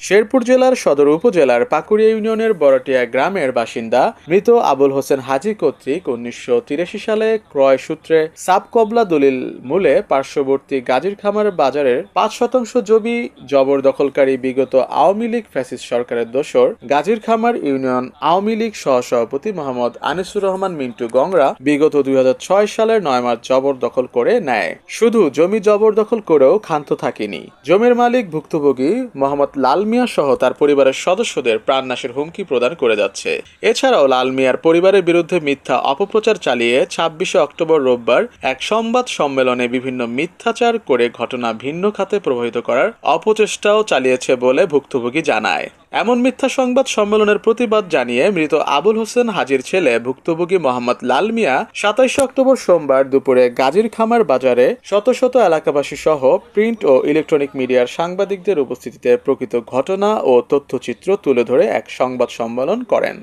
শেরপুর জেলার সদর উপজেলার পাকুড়িয়া ইউনিয়নের বড়টিয়া গ্রামের বাসিন্দা মৃত আবুল হোসেন হাজি কর্তৃক উনিশশো তিরাশি সালে ক্রয় সূত্রে সাবকবলা দলিল মূলে পার্শ্ববর্তী গাজীর খামার বাজারের পাঁচ শতাংশ জমি জবরদখলকারী বিগত আওয়ামী লীগ ফ্যাসিস্ট সরকারের দোসর গাজীর খামার ইউনিয়ন আওয়ামী লীগ সহসভাপতি মোহাম্মদ আনিসুর রহমান মিন্টু গংরা বিগত দুই হাজার সালের নয় মার্চ জবরদখল করে নেয়। শুধু জমি জবরদখল করেও ক্ষান্ত থাকেনি। জমির মালিক ভুক্তভোগী মোহাম্মদ লাল মিয়া সহ তার পরিবারের সদস্যদের প্রাণনাশের হুমকি প্রদান করে যাচ্ছে। এছাড়াও লাল মিয়ার পরিবারের বিরুদ্ধে মিথ্যা অপপ্রচার চালিয়ে ছাব্বিশে অক্টোবর রোববার এক সংবাদ সম্মেলনে বিভিন্ন মিথ্যাচার করে ঘটনা ভিন্ন খাতে প্রভাবিত করার অপচেষ্টাও চালিয়েছে বলে ভুক্তভোগী জানায়। এমন মিথ্যা সংবাদ সম্মেলনের প্রতিবাদ জানিয়ে মৃত আবুল হোসেন হাজির ছেলে ভুক্তভোগী মোহাম্মদ লাল মিয়া সাতাইশে অক্টোবর সোমবার দুপুরে গাজীর খামার বাজারে শত শত এলাকাবাসী সহ প্রিন্ট ও ইলেকট্রনিক মিডিয়ার সাংবাদিকদের উপস্থিতিতে প্রকৃত ঘটনা ও তথ্যচিত্র তুলে ধরে এক সংবাদ সম্মেলন করেন।